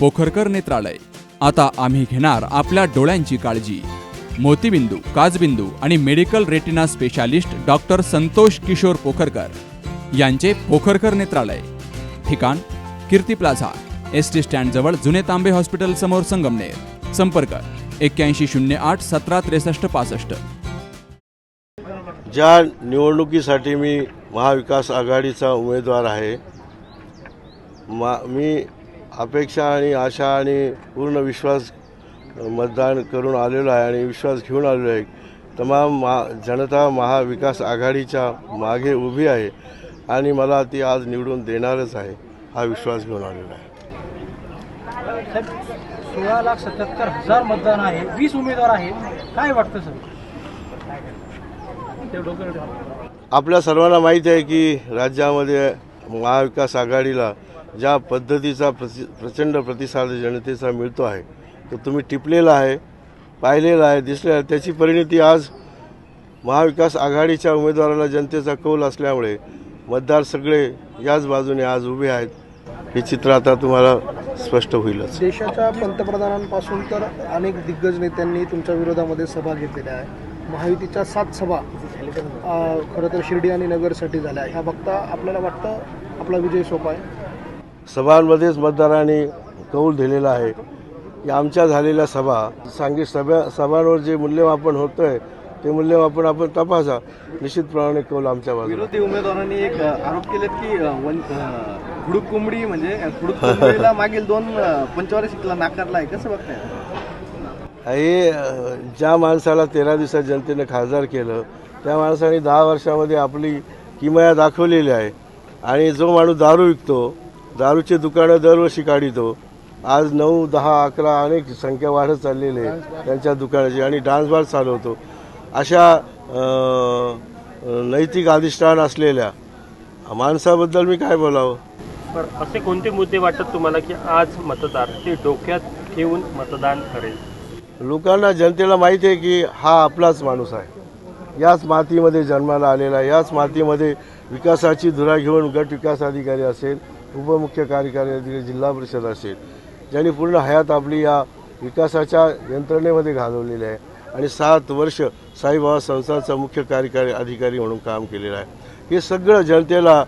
पोखरकर नेत्रालय. आता आम्ही घेणार आपल्या डोळ्यांची काळजी. मोतीबिंदू काजबिंदू आणि medical retina specialist doctor Santosh Kishor Pokharkar यांचे पोखरकर नेत्रालय. ठिकाण कीर्ती प्लाझा एस टी स्टँडजवळ जुने तांबे हॉस्पिटल समोर संगमनेर. संपर्क एक्क्याऐंशी शून्य आठ सतरा त्रेसष्ट पासष्ट. ज्या निवडणुकीसाठी मी महाविकास आघाडीचा उमेदवार आहे मा मी अपेक्षा आणि आशा आणि पूर्ण विश्वास मतदान करून आलेलो आहे आणि विश्वास घेऊन आलेलो आहे. तमाम मा जनता महाविकास आघाडीच्या मागे उभी आहे आणि मला ती आज निवडून देणारच आहे हा विश्वास घेऊन आलेला आहे. सोळा लाख सत्याहत्तर हजार मतदान आहे वीस उमेदवार आहेत. काय वाटतं सर आपल्या सर्वांना माहीत आहे की राज्यामध्ये महाविकास आघाडीला ज्या पद्धतीचा प्रति प्रचंड प्रतिसाद जनतेचा मिळतो आहे तो तुम्ही टिपलेला आहे पाहिलेला आहे दिसलेला आहे त्याची परिणिती आज महाविकास आघाडीच्या उमेदवाराला जनतेचा कौल असल्यामुळे मतदार सगळे याच बाजूने आज उभे आहेत. हे चित्र आता तुम्हाला स्पष्ट होईलच. देशाच्या पंतप्रधानांपासून तर अनेक दिग्गज नेत्यांनी तुमच्या विरोधामध्ये सभा घेतलेल्या आहे महायुतीच्या सात सभा खरं तर शिर्डी आणि नगरसाठी झाल्या. ह्या बघता आपल्याला वाटतं आपला विजय सोपा आहे? सभांमध्येच मतदारांनी कौल दिलेला आहे. की आमच्या झालेल्या सभा सांगी सभा सभांवर जे मूल्यमापन होतं आहे ते मूल्यमापन आपण तपासा. निश्चितप्रमाणे कौल आमच्या बाजूला. विरोधी उमेदवारांनी एक आरोप केलेत की खुडूक कोंबडी म्हणजे कोंबडीला मागील दोन पंचवार्षिकला नाकारला आहे. कसं बघताय? हे ज्या माणसाला तेरा दिवसात जनतेनं खासदार केलं त्या माणसाने दहा वर्षामध्ये आपली किमया दाखवलेली आहे. आणि जो माणूस दारू विकतो दारूचे दुकानं दरवर्षी काढितो. आज नऊ दहा अकरा अनेक संख्या वाढत चाललेली आहे त्यांच्या दुकानाची आणि डान्स बार चालवतो. अशा नैतिक अधिष्ठान असलेल्या माणसाबद्दल मी काय बोलावं? बरं असे कोणते मुद्दे वाटतात तुम्हाला की आज मतदार ते डोक्यात ठेवून मतदान करेल? लोकांना जनतेला माहिती आहे की हा आपलाच माणूस आहे. याच मातीमध्ये जन्माला आलेला याच मातीमध्ये विकासाची धुरा घेऊन गट विकास अधिकारी असेल उपमुख्य कार्यकारी अधिकारी जिल्हा परिषद असेल ज्यांनी पूर्ण हयात आपली या विकासाच्या यंत्रणेमध्ये घालवलेली आहे आणि सात वर्ष साईबाबा संस्थांचा मुख्य कार्यकारी अधिकारी म्हणून काम केलेलं आहे. हे सगळं जनतेला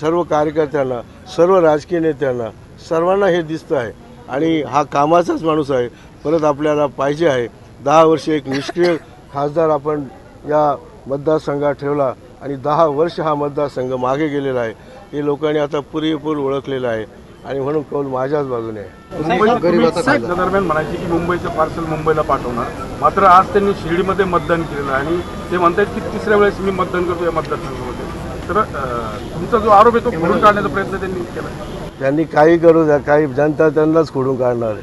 सर्व कार्यकर्त्यांना सर्व राजकीय नेत्यांना सर्वांना हे दिसतं आहे. आणि हा कामाचाच माणूस आहे. परत आपल्याला पाहिजे आहे. दहा वर्ष एक निष्क्रिय खासदार आपण या मतदारसंघात ठेवला आणि दहा वर्ष हा मतदारसंघ मागे गेलेला आहे. हे लोकांनी आता पुरेपूर ओळखलेलं आहे. आणि म्हणून कौल माझ्याच बाजूने आहे. दरम्यान म्हणायचे की मुंबईचं पार्सल मुंबईला पाठवणार. मात्र आज त्यांनी शिर्डीमध्ये मतदान केलेलं आहे. आणि ते म्हणतात की तिसऱ्या वेळेस मी मतदान करतो या मतदारसंघामध्ये. तर तुमचा जो आरोप आहे तो खोडून काढण्याचा प्रयत्न त्यांनी केला. त्यांनी काही करू द्या. काही जनता त्यांनाच खोडून काढणार आहे.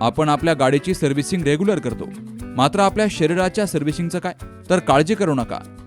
आपण आपल्या गाडीची सर्व्हिसिंग रेग्युलर करतो. मात्र आपल्या शरीराच्या सर्व्हिसिंगचं काय? तर काळजी करू नका.